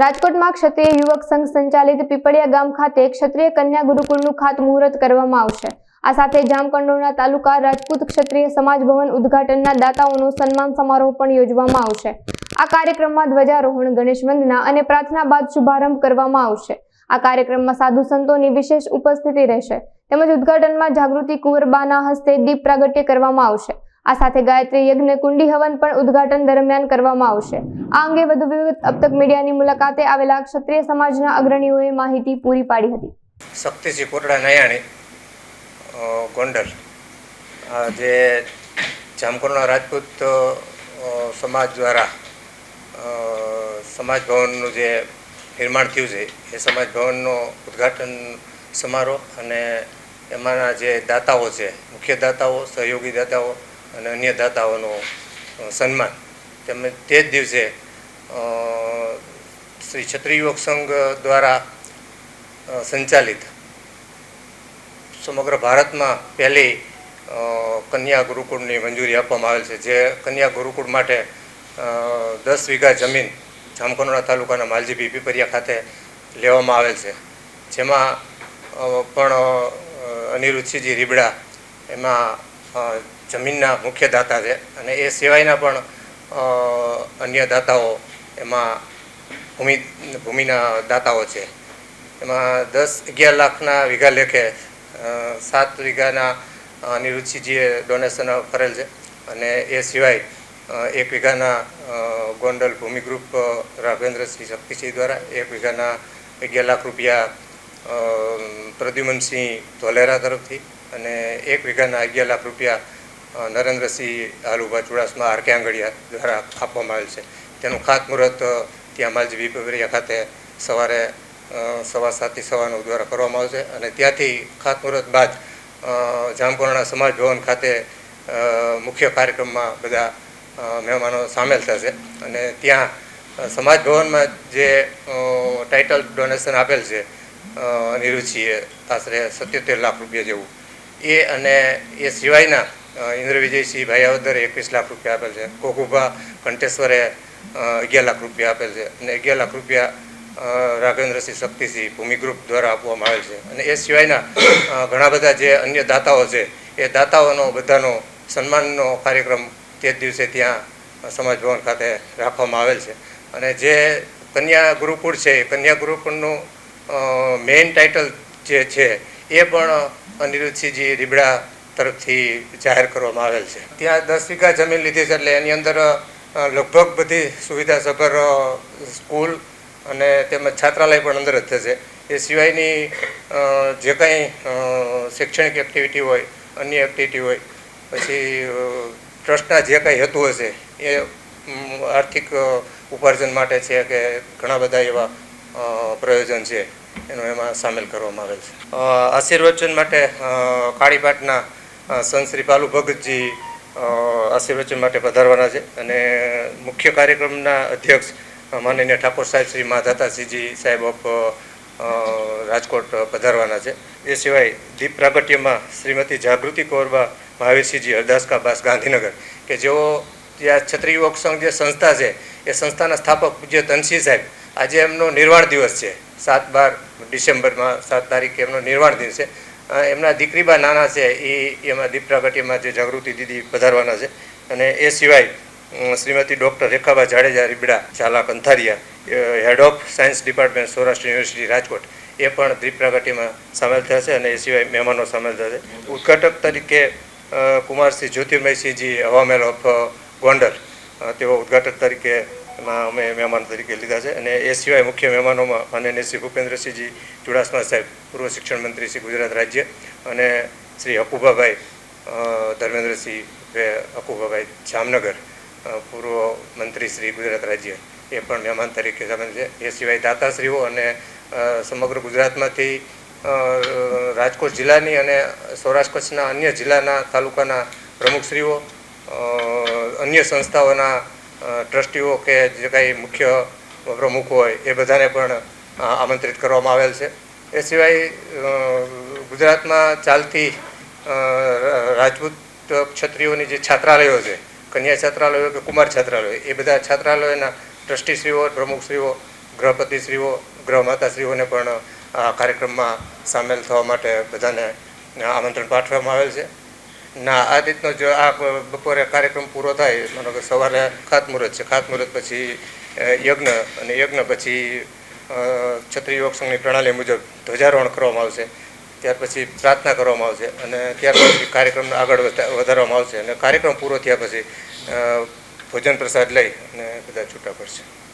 રાજકોટમાં ક્ષત્રિય યુવક સંઘ સંચાલિત પીપળિયા ગામ ખાતે ક્ષત્રિય કન્યા ગુરુકુળનું ખાતમુહૂર્ત કરવામાં આવશે. આ સાથે જામકંડોરના તાલુકા રાજપૂત ક્ષત્રિય સમાજ ભવન ઉદ્ઘાટનના દાતાઓનો સન્માન સમારોહ પણ યોજવામાં આવશે. આ કાર્યક્રમમાં ધ્વજારોહણ, ગણેશ વંદના અને પ્રાર્થના બાદ શુભારંભ કરવામાં આવશે. આ કાર્યક્રમમાં સાધુ સંતોની વિશેષ ઉપસ્થિતિ રહેશે. તેમજ ઉદ્ઘાટનમાં જાગૃતિ કુંવરબાના હસ્તે દીપ પ્રાગટ્ય કરવામાં આવશે. આ સાથે ગાયત્રી યજ્ઞ કુંડી હવન પણ ઉદ્ઘાટન દરમિયાન કરવામાં આવશે. આ અંગે વધુ વિગત અબ તક મીડિયાની મુલાકાતે આવેલા ક્ષત્રિય સમાજના અગ્રણીઓએ માહિતી પૂરી પાડી હતી. શક્તિસિંહ કોટડા નયાણી ગોંડલ. જે જામકોરના રાજપૂત સમાજ દ્વારા સમાજ ભવનનું જે નિર્માણ થયું છે, એ સમાજ ભવનનો ઉદ્ઘાટન સમારોહ અને એમાંના જે દાતાઓ છે, મુખ્ય દાતાઓ, સહયોગી દાતાઓ અને અન્ય દાતાઓનું સન્માન. તેમજ તે જ દિવસે શ્રી ક્ષત્રિય સંઘ દ્વારા સંચાલિત સમગ્ર ભારતમાં પહેલી કન્યા ગુરુકુળની મંજૂરી આપવામાં આવેલ છે. જે કન્યા ગુરુકુળ માટે દસ વીઘા જમીન જામકંડોરણા તાલુકાના માલજીબી પીપરિયા ખાતે લેવામાં આવેલ છે. જેમાં પણ અનિરુદ્ધસિંહજી રીબડા એમાં જમીનના મુખ્ય દાતા છે. અને એ સિવાયના પણ અન્ય દાતાઓ એમાં ભૂમિ, ભૂમિના દાતાઓ છે. એમાં દસ અગિયાર લાખના વીઘા લેખે સાત વીઘાના અનિરુચિજીએ ડોનેશન કરેલ છે. અને એ સિવાય એક વીઘાના ગોંડલ ભૂમિ ગ્રુપ રાઘવેન્દ્રસિંહ શક્તિસિંહ દ્વારા એક વીઘાના અગિયાર લાખ રૂપિયા પ્રદ્યુમનસિંહ ધોલેરા તરફથી અને એક વીઘાના અગિયાર લાખ રૂપિયા નરેન્દ્રસિંહ આલુભા ચુડાસમા આરકે આંગડિયા દ્વારા આપવામાં આવેલ છે. તેનું ખાતમુહૂર્ત ત્યાં માલજી વિપરિયા ખાતે સવારે સવા સાતથી સવારનો દ્વારા કરવામાં આવશે અને ત્યાંથી ખાતમુહૂર્ત બાદ અ, સમાજ ભવન ખાતે મુખ્ય કાર્યક્રમમાં બધા મહેમાનો સામેલ થશે. અને ત્યાં સમાજ ભવનમાં જે ટાઇટલ ડોનેશન આપેલ છે નિરુચિએ આશરે સત્યોતેર લાખ રૂપિયા જેવું. એ અને એ સિવાયના ઇન્દ્ર વિજયસિંહ ભાયાવદરે એકવીસ લાખ રૂપિયા આપેલ છે. કોકુભા કંટેશ્વરે અગિયાર લાખ રૂપિયા આપેલ છે. અને અગિયાર લાખ રૂપિયા રાઘવેન્દ્રસિંહ શક્તિસિંહ ભૂમિ ગ્રુપ દ્વારા આપવામાં આવેલ છે. અને એ સિવાયના ઘણા બધા જે અન્ય દાતાઓ છે, એ દાતાઓનો બધાનો સન્માનનો કાર્યક્રમ તે દિવસે ત્યાં સમાજ ભવન ખાતે રાખવામાં આવેલ છે. અને જે કન્યા ગુરુકુળ છે, એ કન્યા ગુરુકુળનું મેઇન ટાઇટલ જે છે, એ પણ અનિરુદ્ધસિંહજી રીબડા તરફથી જાહેર કરવામાં આવેલ છે. ત્યાં દસ વીઘા જમીન લીધી છે એટલે એની અંદર લગભગ બધી સુવિધાસભર સ્કૂલ અને તેમજ છાત્રાલય પણ અંદર જ થશે. એ સિવાયની જે કંઈ શૈક્ષણિક એક્ટિવિટી હોય, અન્ય એક્ટિવિટી હોય, પછી ટ્રસ્ટના જે કંઈ હેતુ હશે, એ આર્થિક ઉપાર્જન માટે છે કે ઘણા બધા એવા પ્રયોજન છે, એનો એમાં સામેલ કરવામાં આવેલ છે. આશીર્વચન માટે કાળીપાટના સંત શ્રી પાલુ ભગતજી આશીર્વચન માટે પધારવાના છે. અને મુખ્ય કાર્યક્રમના અધ્યક્ષ માનનીય ઠાકોર સાહેબ શ્રી માધાતાસિંહજી સાહેબ ઓફ રાજકોટ પધારવાના છે. એ સિવાય દીપ પ્રાગટ્યમાં શ્રીમતી જાગૃતિ કોરબા મહાવીરસિંહજી હરદાસકા બાસ ગાંધીનગર, કે જેઓ ત્યાં ક્ષત્રિય યુવક સંઘ જે સંસ્થા છે, એ સંસ્થાના સ્થાપક પૂજ્ય ધનસિંહ સાહેબ, આજે એમનો નિર્વાણ દિવસ છે. સાત બાર ડિસેમ્બરમાં સાત તારીખે એમનો નિર્વાણ દિવસ છે. એમના દીકરીબા નાના છે એ એમાં દીપ પ્રાગટ્યમાં જે જાગૃતિ દીદી પધારવાના છે. અને એ સિવાય Shrimati doctor Rekhaba Jadeja Ribada, Zala Kantharia head of science department, Saurashtra university, Rajkot, એ પણ દીપ પ્રાગટ્યમાં સામેલ થશે અને એ સિવાય મહેમાનો સામેલ થશે ઉદ્ઘાટક તરીકે કુમારસિંહ જ્યોતિર્મયસિંહજી હવામેલ ઓફ ગોંડલ તેઓ ઉદ્ઘાટક તરીકે એમાં અમે મહેમાન તરીકે લીધા છે અને એ સિવાય મુખ્ય મહેમાનોમાં માનનીય શ્રી ભૂપેન્દ્રસિંહજી ચુડાસમા સાહેબ, પૂર્વ શિક્ષણ મંત્રી શ્રી ગુજરાત રાજ્ય અને શ્રી હકુભાભાઈ ધર્મેન્દ્રસિંહ હકુભાભાઈ જામનગર પૂર્વ મંત્રી શ્રી ગુજરાત રાજ્ય. એ પણ મહેમાન તરીકે સામેલ છે. એ સિવાય દાતાશ્રીઓ અને સમગ્ર ગુજરાતમાંથી રાજકોટ જિલ્લાની અને સૌરાષ્ટ્ર કચ્છના અન્ય જિલ્લાના તાલુકાના પ્રમુખશ્રીઓ અન્ય સંસ્થાઓના ટ્રસ્ટીઓ કે જે કાંઈ મુખ્ય પ્રમુખ હોય, એ બધાને પણ આમંત્રિત કરવામાં આવેલ છે. એ સિવાય ગુજરાતમાં ચાલતી રાજપૂત ક્ષત્રિયોની જે છાત્રાલયો છે, કન્યા છાત્રાલયો કે કુમાર છાત્રાલયો, એ બધા છાત્રાલયોના ટ્રસ્ટીશ્રીઓ, પ્રમુખશ્રીઓ, ગૃહપતિશ્રીઓ, ગૃહમાતાશ્રીઓને પણ આ કાર્યક્રમમાં સામેલ થવા માટે બધાને આમંત્રણ પાઠવવામાં આવેલ છે. ના, આ રીતનો જો આ બપોરે કાર્યક્રમ પૂરો થાય, માનો કે સવારે ખાતમુહૂર્ત છે. ખાતમુહૂર્ત પછી યજ્ઞ અને યજ્ઞ પછી ક્ષત્રિય યોગ સંઘની પ્રણાલી મુજબ ધ્વજારોહણ કરવામાં આવશે. ત્યાર પછી પ્રાર્થના કરવામાં આવશે અને ત્યાર પછી કાર્યક્રમને આગળ વધા- વધારવામાં આવશે. અને કાર્યક્રમ પૂરો થયા પછી ભોજન પ્રસાદ લઈ અને બધા છૂટા પડશે.